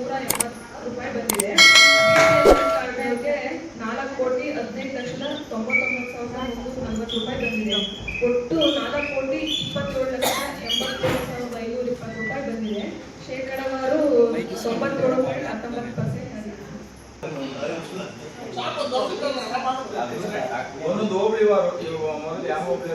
ನೂರ ಎಂಬತ್ತು ರೂಪಾಯಿ ಬಂದಿದೆ. ನಾಲ್ಕು ಕೋಟಿ ಹದಿನೈದು ಲಕ್ಷದ ತೊಂಬತ್ತೊಂಬತ್ತು ಸಾವಿರದ ಮುನ್ನೂರ ನಲವತ್ತು ರೂಪಾಯಿ ಬಂದಿದೆ. ಒಟ್ಟು ನಾಲ್ಕು ಕೋಟಿ ಇಪ್ಪತ್ತೇಳು ಲಕ್ಷ ಎಂಬತ್ತೇಳು ಸಾವಿರದ ಐನೂರ ಇಪ್ಪತ್ತು ರೂಪಾಯಿ ಬಂದಿದೆ. ಶೇಕಡವಾರು ತೊಂಬತ್ತೇಳು ಪಾಯಿಂಟ್ ಹತ್ತೊಂಬತ್ತು ಪರ್ಸೆಂಟ್ ಒಂದೊಂದು ಹೋಬಳಿ ಯಾವ ಹೋಬಳಿ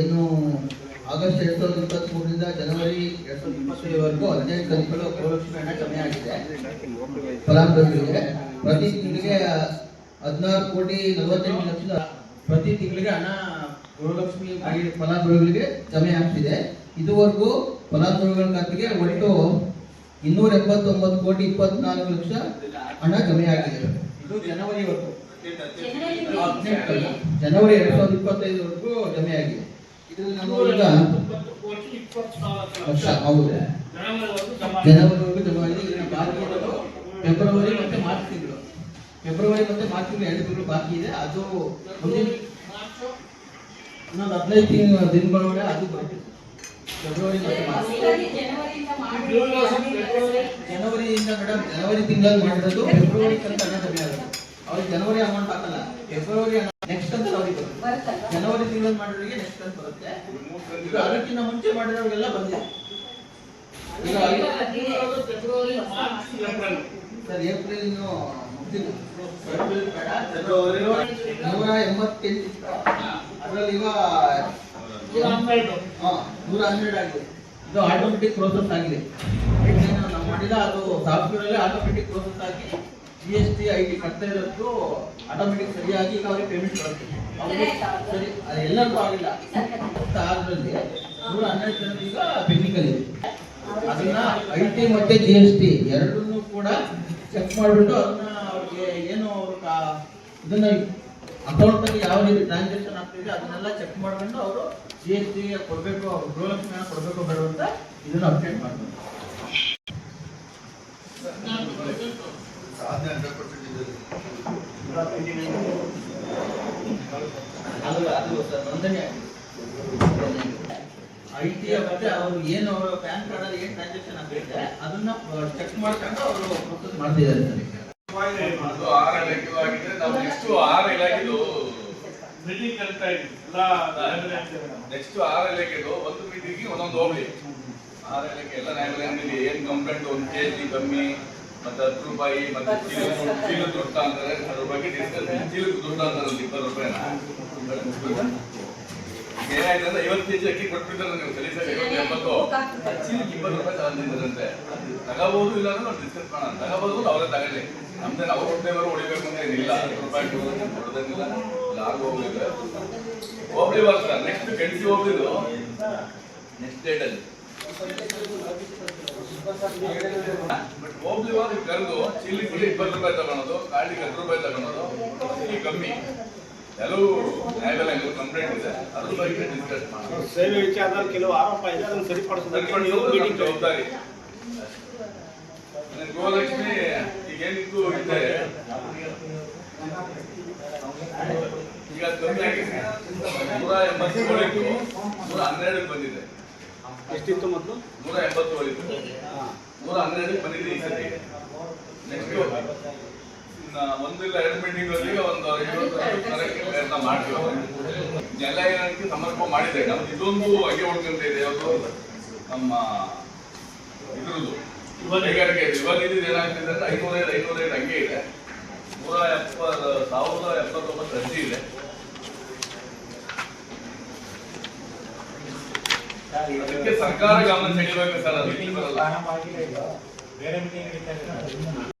ಏನು ಆಗಸ್ಟ್ ಎರಡ್ ಸಾವಿರದ ಇಪ್ಪತ್ತ್ ಮೂರರಿಂದ ಜನವರಿ ಎರಡ್ ಸಾವಿರದ ಇಪ್ಪತ್ತೈದುವರೆಗೂ ಹದಿನೈದು ಕಂತುಗಳು ಗೃಹಲಕ್ಷ್ಮಿ ಹಣ ಜಮೆ ಆಗಿದೆ. ಫಲಾನುಭವಿಗಳಿಗೆ ಪ್ರತಿ ತಿಂಗಳಿಗೆ ಹದಿನಾರು ಕೋಟಿ ನಲವತ್ತೆಂಟು ಲಕ್ಷದ ಪ್ರತಿ ತಿಂಗಳಿಗೆ ಹಣ ಗೃಹಲಕ್ಷ್ಮಿ ಫಲಾನುಭವಿಗಳಿಗೆ ಜಮೆ ಆಗ್ತಿದೆ. ಇದುವರೆಗೂ ಫಲಾನುಭವಿಗಳ ಖಾತೆಗೆ ಒಟ್ಟು ಇನ್ನೂರ ಎಂಬತ್ತೊಂಬತ್ತು ಕೋಟಿ ಇಪ್ಪತ್ನಾಲ್ಕು ಲಕ್ಷ ಹಣ ಜಮೆ ಆಗಿದೆ ಜನವರಿ ಎರಡ್ ಸಾವಿರದ ಇಪ್ಪತ್ತೈದವರೆಗೂ ಜಮೆ ಆಗಿದೆ. ಹೌದು. ಜನವರಿವರೆಗೂ ಜಮೆ ಆಗಿದೆ. ಬಾಕಿ ಫೆಬ್ರವರಿ ಮತ್ತೆ ಮಾರ್ಚ್ ತಿಂಗಳು. ಫೆಬ್ರವರಿ ಮತ್ತೆ ಮಾರ್ಚ್ ತಿಂಗಳು ಎರಡು ತಿಂಗಳು ಬಾಕಿ ಇದೆ. ಅದು ಇನ್ನೊಂದು ಹದಿನೈದು ತಿಂಗಳು ದಿನಗಳೊಳಗೆ ಅದು ಬರುತ್ತೆ ಫೆಬ್ರವರಿ ಜನವರಿಯಿಂದ ಮೇಡಮ್ ಜನವರಿ ತಿಂಗಳಲ್ಲಿ ಮಾಡಿರೋದು ಫೆಬ್ರವರಿ ಕಂತ ಆಗುತ್ತೆ. ಅವ್ರಿಗೆ ಜನವರಿ ಅಮೌಂಟ್ ಹಾಕಲ್ಲ. ಫೆಬ್ರವರಿ ನೆಕ್ಸ್ಟ್ ಅಂತ ಅವ್ರಿಗೆ ಬರುತ್ತೆ. ಜನವರಿ ತಿಂಗಳಲ್ಲಿ ಮಾಡಿರೋರಿಗೆ ನೆಕ್ಸ್ಟ್ ಅಂತ ಬರುತ್ತೆ. ಅದಕ್ಕಿಂತ ಮುಂಚೆ ಮಾಡಿರೋರಿಗೆಲ್ಲ ಬಂದಿದೆ. ಈಗ ಸರ್ ಏಪ್ರಿಲ್ ನೂರ ಎಂಬತ್ತೆಂಟು ಅದರಲ್ಲಿ ಈಗ ಹಾ, ನೂರ ಹನ್ನೆರಡು ಆಗಿದೆ. ಇದು ಆಟೋಮೆಟಿಕ್ ಪ್ರೋಸೆಸ್ ಆಗಿದೆ. ಏನು ನಾವು ಮಾಡಿಲ್ಲ ಅದು ಸಾಫ್ಟ್ವೇರ್ ಅಲ್ಲಿ ಆಟೋಮೆಟಿಕ್ ಪ್ರೋಸೆಸ್ ಆಗಿ G S T I T ಕಟ್ತಾ ಇರೋದು ಆಟೋಮೆಟಿಕ್ ಸರಿಯಾಗಿ ಈಗ ಅವ್ರಿಗೆ ಪೇಮೆಂಟ್ ಮಾಡ್ತೀವಿ ಅವ್ರಿಗೆ ಸರಿ ಅದು ಎಲ್ಲರಿಗೂ ಆಗಿಲ್ಲ. ಮತ್ತೆ ಆದ್ರಲ್ಲಿ ನೂರ ಹನ್ನೆರಡು ಜನ ಈಗ ಪೆಂಡಿಂಗ್ ಅಲ್ಲಿ ಇದೆ ಅದನ್ನ ಐ ಟಿ ಮತ್ತೆ ಜಿ ಎಸ್ ಟಿ ಎರಡನ್ನೂ ಕೂಡ ಚೆಕ್ ಮಾಡಿಬಿಟ್ಟು ಅದನ್ನ ಅವ್ರಿಗೆ ಏನು ಅವ್ರ ಕಾ- ಇದನ್ನ ಅಕೌಂಟ್ ಅಲ್ಲಿ ಯಾವ ರೀತಿ ಟ್ರಾನ್ಸಾಕ್ಷನ್ ಆಗ್ತಿದೆ ಅದನ್ನೆಲ್ಲ ಚೆಕ್ ಮಾಡ್ಕೊಂಡು ಅವರು ಜಿ ಎಸ್ ಟಿ ಕೊಡಬೇಕು ಗೃಹಲಕ್ಷ್ಮಿ ಹಣ ಕೊಡಬೇಕು ಬೇಡ ಅಂತ ಇದನ್ನ ಅಪ್ಡೇಟ್ ನೋಂದಣಿ ಐ ಟಿ ಮತ್ತೆ ಅವರು ಏನು, ಅವರ ಪ್ಯಾನ್ ಕಾರ್ಡ್ ಅಲ್ಲಿ ಏನು ಟ್ರಾನ್ಸಾಕ್ಷನ್ ಆಗ್ತಿದೆ ಅದನ್ನ ಚೆಕ್ ಮಾಡ್ಕೊಂಡು ಅವರು ಪ್ರೊಸೆಸ್ ಮಾಡ್ತಿದ್ದಾರೆ ಸರ್. ಅದು ಆರು ಇಲಾಖೆದು ಆಗಿದ್ರೆ ನಾವು ನೆಕ್ಸ್ಟ್ ಆರು ಇಲಾಖೆದು ಮೀಟಿಂಗ್ ಕರಿತಾ ಇದ್ವಿ. ಎಲ್ಲ ನೆಕ್ಸ್ಟ್ ಆರು ಇಲಾಖೆದು ಒಂದು ಮೀಟಿಂಗ್ ಒಂದೊಂದು ಹೋಗ್ಲಿ. ಆರು ಇಲಾಖೆ ಎಲ್ಲ ನ್ಯಾಯಾಲಯದಲ್ಲಿ ಏನ್ ಕಂಪ್ಲೇಂಟ್ ಒಂದು ಕೆ ಜಿ ಕಮ್ಮಿ ಮತ್ತೆ ಹತ್ತು ರೂಪಾಯಿ ಮತ್ತೆ ಚೀಲ ಚೀಲ ದುಡ್ಡು ಅಂತಾರೆ ಅದ್ರ ಬಗ್ಗೆ ಡಿಸ್ಕಸ್ ಚೀಲಕ್ಕೆ ದುಡ್ಡು ಅಂತಾರೆ ಒಂದು ಇಪ್ಪತ್ತು ರೂಪಾಯಿನ. ಏನಾಯ್ತು ಅಂದ್ರೆ ಐವತ್ತು ಕೆಜಿ ಅಕ್ಕಿ ಕೊಟ್ಬಿಡ್ತಾರೆ ನೀವು ಸಲೀಸಾಗಿ ಐವತ್ತು ಎಂಬತ್ತು. ಚೀಲಕ್ಕೆ ಇಪ್ಪತ್ತು ರೂಪಾಯಿ ತಗೊಂಡಿದ್ದಾರಂತೆ ತಗೋಬಹುದು ಇಲ್ಲ ಅಂದ್ರೆ ಡಿಸ್ಕಸ್ ಮಾಡೋಣ. ತಗೋಬಹುದು ಅವರೇ ತಗೊಳ್ಳಿ. ನಮ್ದೇನು ನಾವು ಹೊಟ್ಟೆವರು ಹೊಡಿಬೇಕು ಅಂತ ಏನಿಲ್ಲ. ಐವತ್ತು ರೂಪಾಯಿ ಕೊಡೋದಂಗಿಲ್ಲ ಲಾಗ್ ಹೋಗ್ಲಿಲ್ಲ ಹೋಗ್ಲಿ ಬರ್ತಾರೆ ನೆಕ್ಸ್ಟ್ ಗಂಟೆ ಹೋಗ್ಲಿದ್ದು ನೆಕ್ಸ್ಟ್ ಡೇಟಲ್ಲಿ ಬಟ್ ಹೋಗ್ಲಿ ಹೋಗಿ ಕರೆದು ಚೀಲಿಗೆ ಇಪ್ಪತ್ತು ರೂಪಾಯಿ ತಗೊಳೋದು ಕಾಳಿಗೆ ಹತ್ತು ರೂಪಾಯಿ ತಗೊಳೋದು ಈ ಕಮ್ಮಿ. ಕೆಲವು ಕಂಪ್ಲೇಂಟ್ ಇದೆ. ಅದ್ರ ಬಗ್ಗೆ ಡಿಸ್ಕಸ್ ಮಾಡೋದು ಸೇವೆ ವಿಚಾರದಲ್ಲಿ ಕೆಲವು ಆರೋಪ ಇದೆ. ಅದನ್ನು ಸರಿಪಡಿಸೋದಕ್ಕೆ ಜವಾಬ್ದಾರಿ. ಗೋಲಕ್ಷ್ಮಿ ಈಗ ಏನಿತ್ತು ಇದೆ ಈಗ ಅದು ಕಮ್ಮಿ ಆಗಿದೆ. ನೂರ ಹನ್ನೆರಡಕ್ಕೆ ಬಂದಿದೆ. ಎಷ್ಟಿತ್ತು ಮೊದಲು? ನೂರ ಎಂಬತ್ತು ಇತ್ತು ನೂರ ಹನ್ನೆರಡಕ್ಕೆ ಬಂದಿದೆ ಈ ಸತಿ. ನೆಕ್ಸ್ಟ್ ಒಂದಿಲ್ಲ ಎರಡು ಅಲ್ಲಿ ಒಂದು ಪ್ರಯತ್ನ ಮಾಡ್ತೀವಿ. ಎಲ್ಲ ಏನಕ್ಕೆ ಸಮರ್ಪಣೆ ಮಾಡಿದೆ. ನಮ್ದು ಇದೊಂದು ಅಗೆ ಉಳ್ಕೊಂತ ಇದೆ ಯಾವುದು? ನಮ್ಮ ಇದ್ರದ್ದು. ಕೈಗಾರಿಕೆ ಇವಾಗ ಇದ್ದಿದ್ದು ಏನಾಗ್ತಿದೆ ಅಂದ್ರೆ ಐನೂರೈದು ಐನೂರೈದು ಹಂಗೆ ಇದೆ. ನೂರ ಎಪ್ಪತ್ತು ಸಾವಿರದ ಎಪ್ಪತ್ತೊಂಬತ್ತು ಅರ್ಜಿ ಇದೆ. ಸರ್ಕಾರ ಗಮನ ಸೆಳೆಯಬೇಕು ಸರ್ ಅದು. ಬೇರೆ ಮೀಟಿಂಗ್